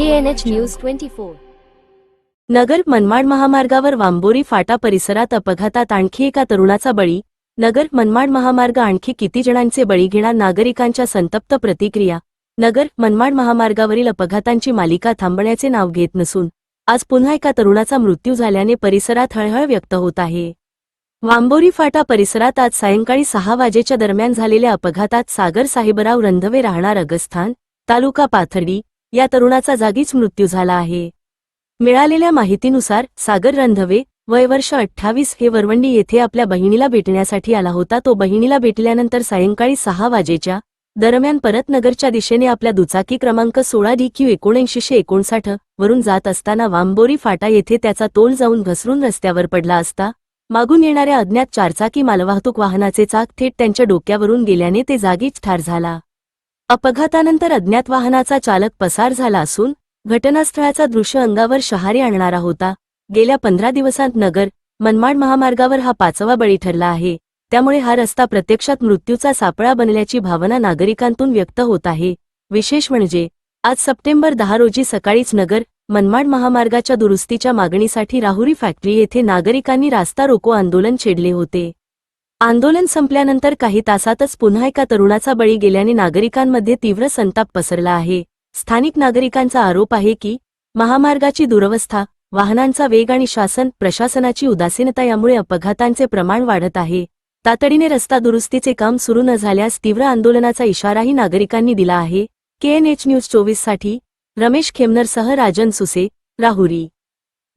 KNH News 24. नगर मनमाड महामार्गावर वांबोरी फाटा परिसरात अपघातात आणखी एका तरुणाचा बळी. नगर मनमाड महामार्ग आणखी किती जणांचे बळी घेणार नागरिकांच्या संतप्त प्रतिक्रिया. नगर मनमाड महामार्गावरील अपघातांची मालिका थांबण्याचे नाव घेत नसून आज पुन्हा एका तरुणाचा मृत्यू झाल्याने परिसरात हळहळ व्यक्त होत आहे. वांबोरी फाटा परिसरात आज सायंकाळी सहा वाजेच्या दरम्यान झालेल्या अपघातात सागर साहेबराव रंधवे राहणार अगस्थान तालुका पाथर्डी या तरुणाचा जागीच मृत्यू झाला आहे. मिळालेल्या माहितीनुसार सागर रंधवे वय वर्ष अठ्ठावीस हे वरवंडी येथे आपल्या बहिणीला भेटण्यासाठी आला होता. तो बहिणीला भेटल्यानंतर सायंकाळी सहा वाजेच्या दरम्यान परतनगरच्या दिशेने आपल्या दुचाकी क्रमांक सोळा डी क्यू एकोणऐंशीशे एकोणसाठ वरून जात असताना वांबोरी फाटा येथे त्याचा तोल जाऊन घसरून रस्त्यावर पडला असता मागून येणाऱ्या अज्ञात चारचाकी मालवाहतूक वाहनाचे चाक थेट त्यांच्या डोक्यावरून गेल्याने ते जागीच ठार झाला. अपघातानंतर अज्ञात वाहनाचा चालक पसार झाला असून घटनास्थळाचा दृश्य अंगावर शहारी आणणारा होता. गेल्या पंधरा दिवसांत नगर मनमाड महामार्गावर हा पाचवा बळी ठरला आहे. त्यामुळे हा रस्ता प्रत्यक्षात मृत्यूचा सापळा बनल्याची भावना नागरिकांतून व्यक्त होत आहे. विशेष म्हणजे आज सप्टेंबर दहा रोजी सकाळीच नगर मनमाड महामार्गाच्या दुरुस्तीच्या मागणीसाठी राहुरी फॅक्टरी येथे नागरिकांनी रास्ता रोको आंदोलन छेडले होते. आंदोलन संपल्यानंतर काही तासातच पुन्हा एका तरुणाचा बळी गेल्याने नागरिकांमध्ये तीव्र संताप पसरला आहे. स्थानिक नागरिकांचा आरोप आहे की महामार्गाची दुरवस्था वाहनांचा वेग आणि शासन प्रशासनाची उदासीनता यामुळे अपघातांचे प्रमाण वाढत आहे. तातडीने रस्ता दुरुस्तीचे काम सुरू न झाल्यास तीव्र आंदोलनाचा इशाराही नागरिकांनी दिला आहे. केएनएच न्यूज चोवीससाठी रमेश खेमनरसह राजन सुसे राहुरी.